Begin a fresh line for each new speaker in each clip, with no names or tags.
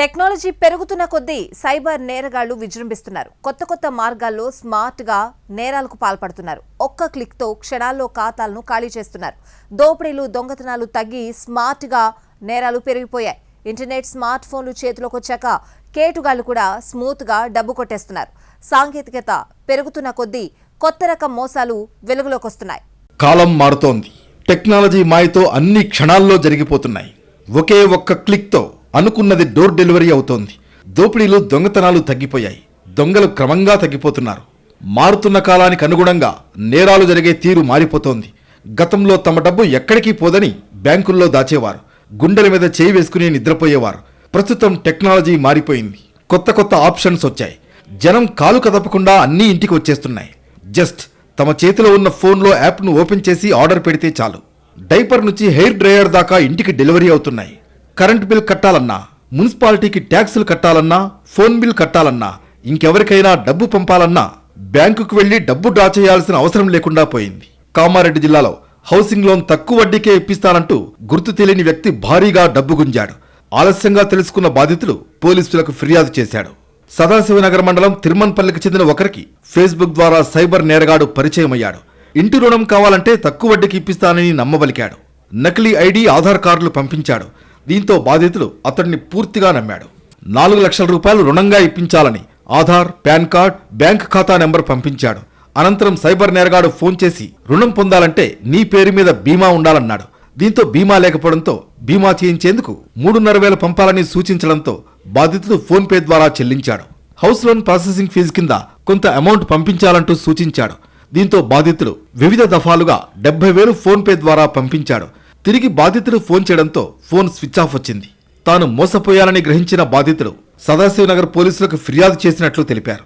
Technology పెరుగుతున్న కొద్దీ cyber నేరగాళ్ళు విజృంభిస్తున్నారు. కొత్త కొత్త మార్గాల్లో స్మార్ట్గా నేరాలకు పాల్పడుతున్నారు. ఒక్క క్లిక్తో క్షణాల్లో ఖాతాలను ఖాళీ చేస్తున్నారు. దోపిడీలు దొంగతనాలు తగ్గి స్మార్ట్గా నేరాలు పెరిగిపోయాయి. ఇంటర్నెట్ స్మార్ట్ ఫోన్లు చేతిలోకి వచ్చాక కేటుగాళ్ళు కూడా స్మూత్గా డబ్బు కొట్టేస్తున్నారు. సాంకేతికత పెరుగుతున్న కొద్దీ కొత్త రకం మోసాలు వెలుగులోకి వస్తున్నాయి.
కాలం మారుతోంది. టెక్నాలజీ మాయతో అన్ని క్షణాల్లో జరిగిపోతున్నాయి. ఒకే ఒక్క క్లిక్తో అనుకున్నది డోర్ డెలివరీ అవుతోంది. దోపిడీలు దొంగతనాలు తగ్గిపోయాయి. దొంగలు క్రమంగా తగ్గిపోతున్నారు. మారుతున్న కాలానికి అనుగుణంగా నేరాలు జరిగే తీరు మారిపోతోంది. గతంలో తమ డబ్బు ఎక్కడికి పోదని బ్యాంకుల్లో దాచేవారు. గుండెల మీద చేయి వేసుకుని నిద్రపోయేవారు. ప్రస్తుతం టెక్నాలజీ మారిపోయింది. కొత్త కొత్త ఆప్షన్స్ వచ్చాయి. జనం కాలు కదపకుండా అన్నీ ఇంటికి వచ్చేస్తున్నాయి. జస్ట్ తమ చేతిలో ఉన్న ఫోన్లో యాప్ను ఓపెన్ చేసి ఆర్డర్ పెడితే చాలు. డైపర్ నుంచి హెయిర్ డ్రైయర్ దాకా ఇంటికి డెలివరీ అవుతున్నాయి. కరెంట్ బిల్ కట్టాలన్నా మున్సిపాలిటీకి ట్యాక్సులు కట్టాలన్నా ఫోన్ బిల్ కట్టాలన్నా ఇంకెవరికైనా డబ్బు పంపాలన్నా బ్యాంకుకు వెళ్ళి డబ్బు డ్రా చేయాల్సిన అవసరం లేకుండా పోయింది. కామారెడ్డి జిల్లాలో హౌసింగ్ లోన్ తక్కువ వడ్డీకే ఇప్పిస్తానంటూ గుర్తు తెలియని వ్యక్తి భారీగా డబ్బు గుంజాడు. ఆలస్యంగా తెలుసుకున్న బాధితులు పోలీసులకు ఫిర్యాదు చేశాడు. సదాశివనగర్ మండలం తిరుమన్పల్లికి చెందిన ఒకరికి ఫేస్బుక్ ద్వారా సైబర్ నేరగాడు పరిచయమయ్యాడు. ఇంటి రుణం కావాలంటే తక్కువ వడ్డీకి ఇప్పిస్తానని నమ్మబలికాడు. నకిలీ ఐడి ఆధార్ కార్డులు పంపించాడు. దీంతో బాధితుడు అతడిని పూర్తిగా నమ్మాడు. నాలుగు లక్షల రూపాయలు రుణంగా ఇప్పించాలని ఆధార్ పాన్ కార్డ్ బ్యాంక్ ఖాతా నెంబర్ పంపించాడు. అనంతరం సైబర్ నేరగాడు ఫోన్ చేసి రుణం పొందాలంటే నీ పేరు మీద బీమా ఉండాలన్నాడు. దీంతో బీమా లేకపోవడంతో బీమా చేయించేందుకు మూడున్నర వేలు పంపాలని సూచించడంతో బాధితుడు ఫోన్ పే ద్వారా చెల్లించాడు. హౌస్ లోన్ ప్రాసెసింగ్ ఫీజు కింద కొంత అమౌంట్ పంపించాలంటూ సూచించాడు. దీంతో బాధితుడు వివిధ దఫాలుగా డెబ్బై వేలు ఫోన్ పే ద్వారా పంపించాడు. తిరిగి బాధితుడు ఫోన్ చేయడంతో ఫోన్ స్విచ్ ఆఫ్ వచ్చింది. తాను మోసపోయాలని గ్రహించిన బాధితుడు సదాశివనగర్ పోలీసులకు ఫిర్యాదు చేసినట్లు తెలిపారు.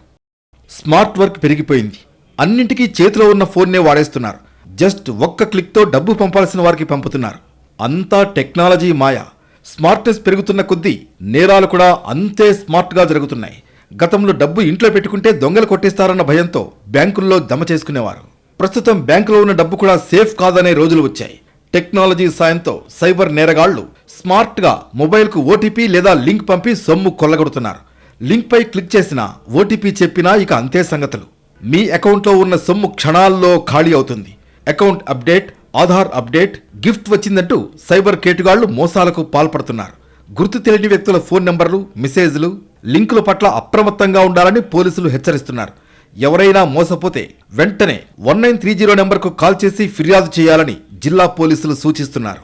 స్మార్ట్ వర్క్ పెరిగిపోయింది. అన్నింటికీ చేతిలో ఉన్న ఫోన్నే వాడేస్తున్నారు. జస్ట్ ఒక్క క్లిక్తో డబ్బు పంపాల్సిన వారికి పంపుతున్నారు. అంతా టెక్నాలజీ మాయ. స్మార్ట్నెస్ పెరుగుతున్న కొద్దీ నేరాలు కూడా అంతే స్మార్ట్గా జరుగుతున్నాయి. గతంలో డబ్బు ఇంట్లో పెట్టుకుంటే దొంగలు కొట్టేస్తారన్న భయంతో బ్యాంకుల్లో జమ చేసుకునేవారు. ప్రస్తుతం బ్యాంకులో ఉన్న డబ్బు కూడా సేఫ్ కాదనే రోజులు వచ్చాయి. టెక్నాలజీ సాయంతో సైబర్ నేరగాళ్ళు స్మార్ట్గా మొబైల్కు ఓటీపీ లేదా లింక్ పంపి సొమ్ము కొల్లగొడుతున్నారు. లింక్పై క్లిక్ చేసినా ఓటీపీ చెప్పినా ఇక అంతే సంగతులు. మీ అకౌంట్లో ఉన్న సొమ్ము క్షణాల్లో ఖాళీ అవుతుంది. Account update Aadhaar update gift వచ్చిందంటూ cyber కేటుగాళ్ళు మోసాలకు పాల్పడుతున్నారు. గుర్తు తెలియని వ్యక్తుల ఫోన్ నెంబర్లు మెసేజ్లు లింకుల పట్ల అప్రమత్తంగా ఉండాలని పోలీసులు హెచ్చరిస్తున్నారు. ఎవరైనా మోసపోతే వెంటనే వన్ నైన్ త్రీ జీరో నెంబర్కు కాల్ చేసి ఫిర్యాదు చేయాలని జిల్లా పోలీసులు సూచిస్తున్నారు.